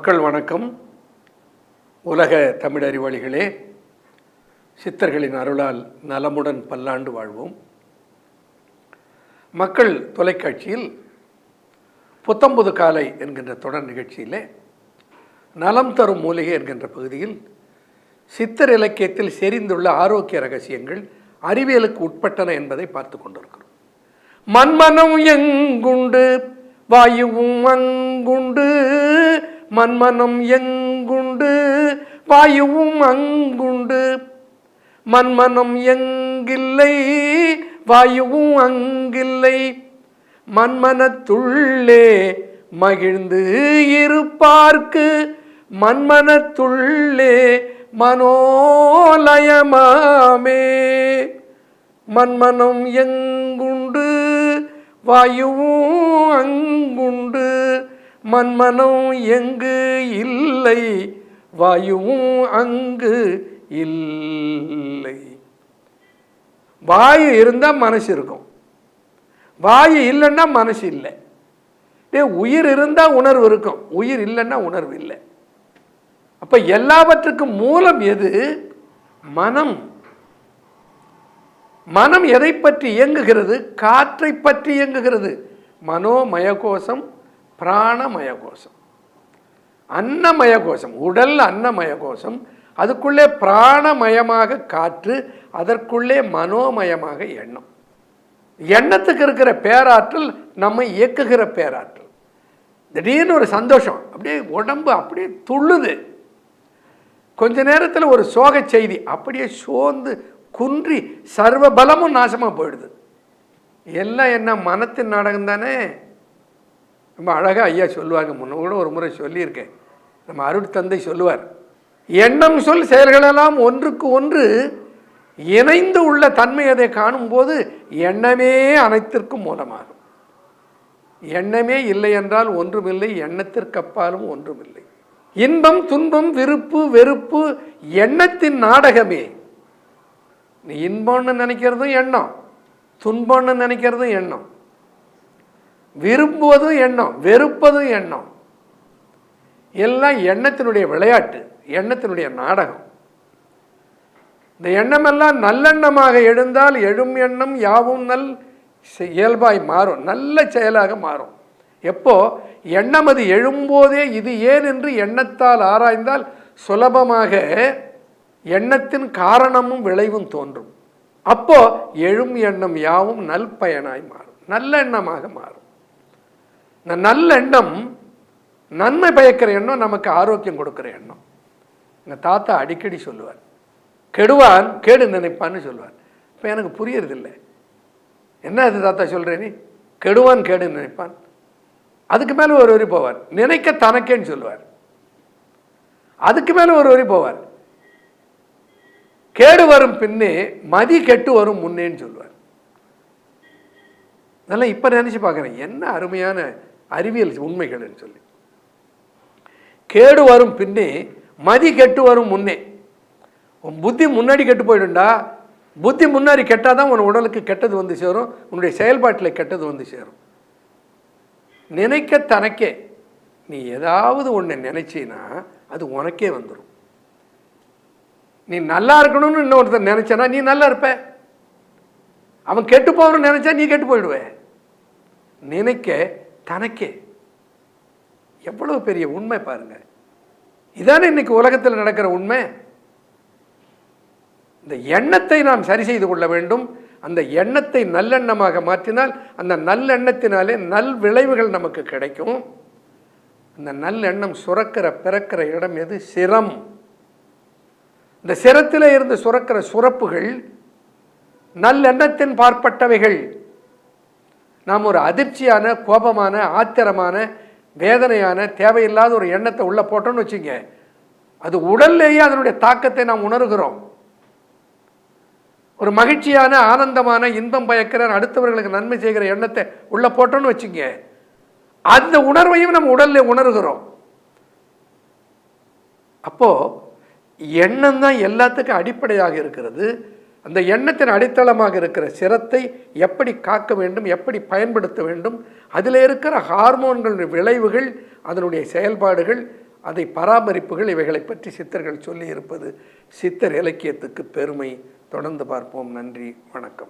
மக்கள் வணக்கம். உலக தமிழ் அறிவாளிகளே சித்தர்களின் அருளால் நலமுடன் பல்லாண்டு வாழ்வோம். மக்கள் தொலைக்காட்சியில் புத்தம்புது காலை என்கின்ற தொடர் நிகழ்ச்சியிலே நலம் தரும் மூலிகை என்கின்ற பகுதியில் சித்தர் இலக்கியத்தில் செறிந்துள்ள ஆரோக்கிய ரகசியங்கள் அறிவியலுக்கு உட்பட்டன என்பதை பார்த்து கொண்டிருக்கிறோம். மண்மனம் எங்குண்டு வாயுவும் அங்குண்டு மன்மனம் எங்குண்டு? வாயுவும் அங்குண்டு. மன்மனம் எங்கில்லை? வாயுவும் அங்கில்லை. மன்மனத்துள்ளே மகிழ்ந்து இருப்பார்க்கு. மன்மனத்துள்ளே மனோலயமாமே. மன்மனம் எங்குண்டு? வாயுவும் அங்குண்டு. மன்மனம் எங்கு இல்லை? வாயுவும் அங்கு இல்லை. வாயு இருந்தால் மனசு இருக்கும். வாயு இல்லைன்னா மனசு இல்லை. டே உயிர் இருந்தால் உணர்வு இருக்கும். உயிர் இல்லைன்னா உணர்வு இல்லை. அப்போ எல்லாவற்றுக்கும் மூலம் எது? மனம். மனம் எதை பற்றி இயங்குகிறது? காற்றை பற்றி இயங்குகிறது. மனோமய கோஷம் பிராணமய கோஷம் அன்னமய கோஷம் உடல் அன்னமய கோஷம் அதுக்குள்ளே பிராணமயமாக காற்று அதற்குள்ளே மனோமயமாக எண்ணம். எண்ணத்துக்கு இருக்கிற பேராற்றல் நம்மை இயக்குகிற பேராற்றல். திடீர்னு ஒரு சந்தோஷம் அப்படியே உடம்பு அப்படியே துள்ளுது. கொஞ்ச நேரத்தில் ஒரு சோக செய்தி அப்படியே சோர்ந்து குன்றி சர்வ பலமும் நாசமாக போயிடுது. எல்லாம் என்ன மனத்தின் நாடகம் தானே ரொம்ப அழகாக ஐயா சொல்லுவாங்க முன்ன கூட ஒரு முறை சொல்லியிருக்கேன். நம்ம அருட்தந்தை சொல்லுவார் எண்ணம் சொல் செயல்களெல்லாம் ஒன்றுக்கு ஒன்று இணைந்து உள்ள தன்மை அதை காணும்போது எண்ணமே அனைத்திற்கும் மூலமாகும். எண்ணமே இல்லை என்றால் ஒன்றுமில்லை எண்ணத்திற்கு அப்பாலும் ஒன்றுமில்லை. இன்பம் துன்பம் விருப்பு வெறுப்பு எண்ணத்தின் நாடகமே. நீ இன்பம்னு நினைக்கிறதும் எண்ணம் துன்பம்னு நினைக்கிறதும் எண்ணம். விரும்புவதும் எண்ணம் வெறுப்பதும் எண்ணம். எல்லாம் எண்ணத்தினுடைய விளையாட்டு எண்ணத்தினுடைய நாடகம். இந்த எண்ணமெல்லாம் நல்லெண்ணமாக எழுந்தால் எழும் எண்ணம் யாவும் நல் இயல்பாய் மாறும் நல்ல செயலாக மாறும். எப்போ? எண்ணம் அது எழும்போதே இது ஏன் என்று எண்ணத்தால் ஆராய்ந்தால் சுலபமாக எண்ணத்தின் காரணமும் விளைவும் தோன்றும். அப்போ எழும் எண்ணம் யாவும் நல்பயனாய் மாறும் நல்ல எண்ணமாக மாறும். இந்த நல்லெண்ணம் நன்மை பயக்கிற எண்ணம் நமக்கு ஆரோக்கியம் கொடுக்குற எண்ணம். எங்கள் தாத்தா அடிக்கடி சொல்லுவார். கெடுவான் கேடு நினைப்பான்னு சொல்லுவார். இப்போ எனக்கு புரியறதில்லை. என்ன இது தாத்தா சொல்கிறே நீ? கெடுவான் கேடு நினைப்பான். அதுக்கு மேலே ஒரு வரி போவார். நினைக்க தனக்கேன்னு சொல்லுவார். அதுக்கு மேலே ஒரு வரி போவார். கேடு வரும் பின்னே மதி கெட்டு வரும் முன்னேன்னு சொல்லுவார். இதெல்லாம் இப்போ நினச்சி பார்க்குறேன் என்ன அருமையான அறிவியல் உண்மைகள்னு சொல்லி. கேடு வரும் பின்னே மதி கெட்டு வரும் முன்னே. உன் புத்தி முன்னாடி கெட்டு போயிடும்டா. புத்தி முன்னாடி கெட்டால் தான் உன் உடலுக்கு கெட்டது வந்து சேரும். உன்னுடைய செயல்பாட்டில் கெட்டது வந்து சேரும். நினைக்க தனக்கே நீ ஏதாவது ஒன்று நினைச்சின்னா அது உனக்கே வந்துடும் நீ நல்லா இருக்கணும்னு இன்னொருத்தர் நினச்சனா நீ நல்லா இருப்ப. அவன் கெட்டு போகணும்னு நினைச்சா நீ கெட்டு போயிடுவே. நினைக்க தனக்கே. எவ்வளவு பெரிய உண்மை பாருங்க. இதானே இன்னைக்கு உலகத்தில் நடக்கிற உண்மை? இந்த எண்ணத்தை நாம் சரி செய்து கொள்ள வேண்டும். அந்த எண்ணத்தை நல்லெண்ணமாக மாற்றினால் அந்த நல்லெண்ணத்தினாலே நல் விளைவுகள் நமக்கு கிடைக்கும். அந்த நல்லெண்ணம் சுரக்கிற பிறக்கிற இடம் எது? சிரம். இந்த சிரத்தில் இருந்து சுரக்கிற சுரப்புகள் நல்லெண்ணத்தின் பார்ப்பட்டவைகள். நாம் ஒரு அதிர்ச்சியான கோபமான ஆத்திரமான வேதனையான தேவையில்லாத ஒரு எண்ணத்தை உள்ளே போட்டோம்னு வச்சுங்க. அது உடல்லேயே அதனுடைய தாக்கத்தை நாம் உணர்கிறோம். ஒரு மகிழ்ச்சியான ஆனந்தமான இன்பம் பயக்கிற அடுத்தவர்களுக்கு நன்மை செய்கிற எண்ணத்தை உள்ளே போட்டோன்னு வச்சுங்க. அந்த உணர்வையும் நம்ம உடல்ல உணர்கிறோம். அப்போது எண்ணம் தான் எல்லாத்துக்கும் அடிப்படையாக இருக்கிறது. அந்த எண்ணத்தின் அடித்தளமாக இருக்கிற சிரத்தை எப்படி காக்க வேண்டும் எப்படி பயன்படுத்த வேண்டும் அதில் இருக்கிற ஹார்மோன்களுடைய விளைவுகள் அதனுடைய செயல்பாடுகள் அதை பராமரிப்புகள் இவைகளை பற்றி சித்தர்கள் சொல்லியிருப்பது சித்தர் இலக்கியத்துக்கு பெருமை. தொடர்ந்து பார்ப்போம். நன்றி. வணக்கம்.